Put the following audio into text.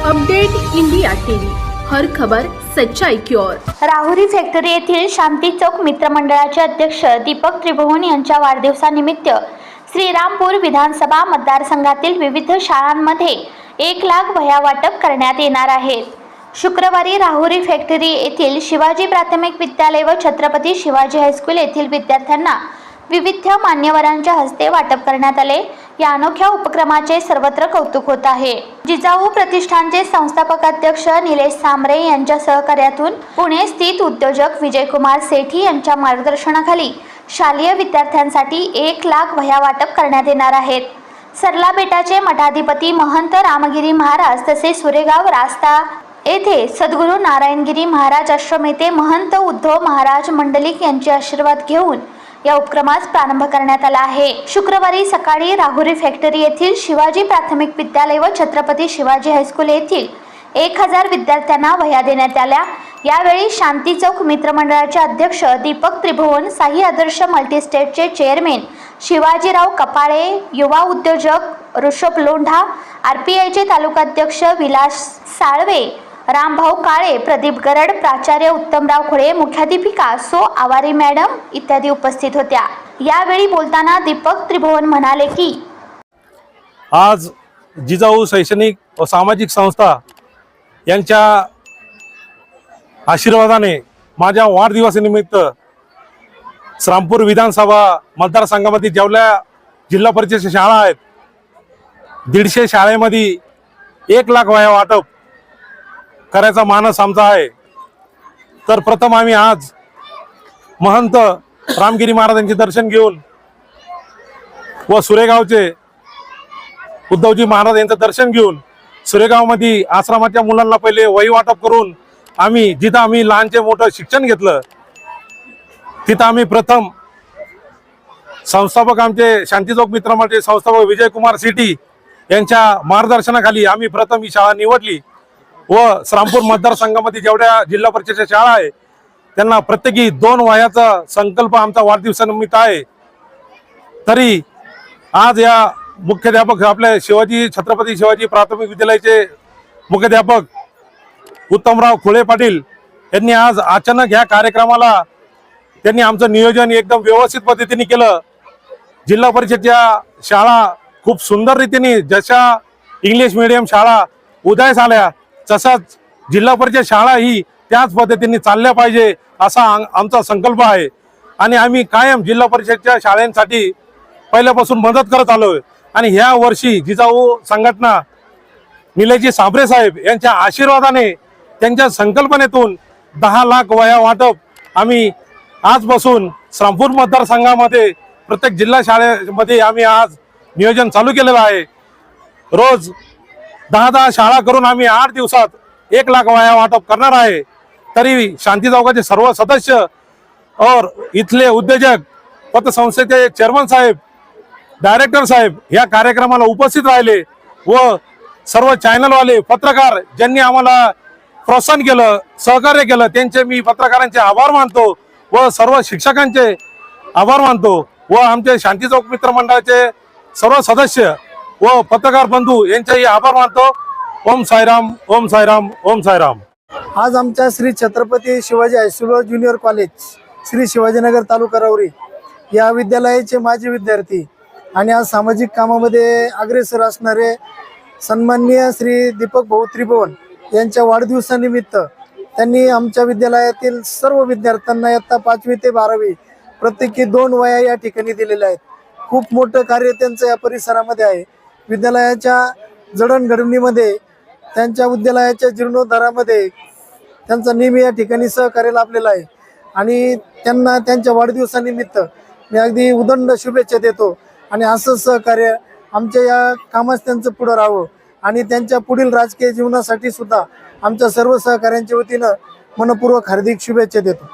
Update India TV. हर खबर सच्चाई की ओर. राहुरी फॅक्टरी येथील शांती चौक मित्रमंडळाचे अध्यक्ष दीपक त्रिभुवन यांच्या वाढदिवसानिमित्त श्रीरामपूर विधानसभा मतदारसंघातील विविध शाळांमध्ये एक लाख वह्या वाटप करण्यात येणार आहेत शुक्रवारी राहुरी फॅक्टरी येथील शिवाजी प्राथमिक विद्यालय व छत्रपती शिवाजी हायस्कूल येथील विद्यार्थ्यांना विविध मान्यवरांच्या हस्ते वाटप करण्यात आले. या अनोख्या उपक्रमाचे सर्वत्र कौतुक होत आहे. जिजाऊ प्रतिष्ठानचे संस्थापक अध्यक्ष निलेश सांबरे यांच्या सहकार्यातून पुणे स्थित उद्योजक विजयकुमार सेठी यांच्या मार्गदर्शनाखाली शालेय विद्यार्थ्यांसाठी एक लाख वह्या वाटप करण्यात येणार आहेत. सरला बेटाचे मठाधिपती महंत रामगिरी महाराज तसेच सुरेगाव रास्ता येथे सद्गुरू नारायणगिरी महाराज आश्रम येथे महंत उद्धव महाराज मंडलिक यांचे आशीर्वाद घेऊन या उपक्रमास प्रारंभ करण्यात आला आहे. शुक्रवारी सकाळी राहुरी फॅक्टरी येथील शिवाजी प्राथमिक विद्यालय व छत्रपती शिवाजी हायस्कूल येथील एक हजार विद्यार्थ्यांना वह्या देण्यात आल्या. यावेळी शांती चौक मित्रमंडळाचे अध्यक्ष दीपक त्रिभुवन साई आदर्श मल्टीस्टेटचे चेअरमॅन शिवाजीराव कपाळे युवा उद्योजक ऋषभ लोंढा आर पी आयचे तालुकाध्यक्ष विलास साळवे रामभाऊ काळे प्रदीप गरड प्राचार्य उत्तमराव खुळे मुख्याध्यापिका सो आवारी मॅडम इत्यादी उपस्थित होत्या. यावेळी बोलताना दीपक त्रिभुवन म्हणाले की आज जिजाऊ शैक्षणिक व सामाजिक संस्था यांच्या आशीर्वादाने माझ्या वाढदिवसानिमित्त श्रामपूर विधानसभा मतदारसंघामध्ये जेवल्या जिल्हा परिषद शाळा आहेत दीडशे शाळेमध्ये एक लाख वया वाटप करायचा मानस आमचा आहे. तर प्रथम आम्ही आज महंत रामगिरी महाराजांचे दर्शन घेऊन व सुरेगावचे उद्धवजी महाराज यांचं दर्शन घेऊन सुरेगावमध्ये आश्रमाच्या मुलांना पहिले वही वाटप करून आम्ही जिथं आम्ही लहानचे मोठं शिक्षण घेतलं तिथं आम्ही प्रथम संस्थापक आमचे शांतीचौक म्हणजे संस्थापक विजयकुमार सिटी यांच्या मार्गदर्शनाखाली आम्ही प्रथम ही शाळा निवडली. व श्रामपूर मतदारसंघामध्ये जेवढ्या जिल्हा परिषदेच्या शाळा आहे त्यांना प्रत्येकी दोन वयाचा संकल्प आमचा वाढदिवसानिमित्त आहे. तरी आज या मुख्याध्यापक आपले शिवाजी छत्रपती शिवाजी प्राथमिक विद्यालयाचे मुख्याध्यापक उत्तमराव खुळे पाटील यांनी आज अचानक ह्या कार्यक्रमाला त्यांनी आमचं नियोजन एकदम व्यवस्थित पद्धतीने केलं. जिल्हा परिषदच्या शाळा खूप सुंदर रीतीने जशा इंग्लिश मिडियम शाळा उदयास आल्या तसाच जिल्हा परिषद शाळा ही त्याच पद्धतीने चालल्या पाहिजे असा आम- आमचा संकल्प आहे. आणि आम्ही कायम जिल्हा परिषदच्या शाळांसाठी पहिल्यापासून मदत करत आलोय. आणि ह्या वर्षी जिजाऊ संघटना निलयजी साबरे साहेब यांच्या आशीर्वादाने त्यांच्या संकल्पनेतून दहा लाख वया वाटप आम्ही आजपासून श्रामपूर मतदारसंघामध्ये प्रत्येक जिल्हा शाळेमध्ये आम्ही आज नियोजन चालू केलेलं आहे. रोज दहा दहा शाळा करून आम्ही आठ दिवसात एक लाख वाया वाटप करणार आहे. तरी शांती चौकाचे सर्व सदस्य और इथले उद्योजक पतसंस्थेचे चेअरमन साहेब डायरेक्टर साहेब या कार्यक्रमाला उपस्थित राहिले व सर्व चॅनलवाले पत्रकार ज्यांनी आम्हाला प्रोत्साहन केलं सहकार्य केलं त्यांचे मी पत्रकारांचे आभार मानतो व सर्व शिक्षकांचे आभार मानतो व आमचे शांती चौक मित्र मंडळाचे सर्व सदस्य व पत्रकार बंधू यांचेही आभार मानतो. ओम साईराम ओम साईराम ओम साईराम. आज आमच्या Shri Chhatrapati Shivaji high school junior college Shri Shivajinagar taluka Ravari या विद्यालयाचे माजी विद्यार्थी आणि आज सामाजिक कामामध्ये अग्रेसर असणारे सन्माननीय श्री दीपक भाऊ त्रिभुवन यांच्या वाढदिवसानिमित्त त्यांनी आमच्या विद्यालयातील सर्व विद्यार्थ्यांना इयत्ता पाचवी ते बारावी प्रत्येकी दोन वया या ठिकाणी दिलेल्या आहेत. खूप मोठं कार्य त्यांचं या परिसरामध्ये आहे. विद्यालयाच्या जडणघडणीमध्ये त्यांच्या विद्यालयाच्या जीर्णोद्धारामध्ये त्यांचा नेहमी या ठिकाणी सहकार्य लाभलेला आहे. आणि त्यांना त्यांच्या वाढदिवसानिमित्त मी अगदी उदंड शुभेच्छा देतो. आणि असं सहकार्य आमच्या या कामास त्यांचं पुढं राहावं. आणि त्यांच्या पुढील राजकीय जीवनासाठी सुद्धा आमच्या सर्व सहकाऱ्यांच्या वतीनं मनपूर्वक हार्दिक शुभेच्छा देतो.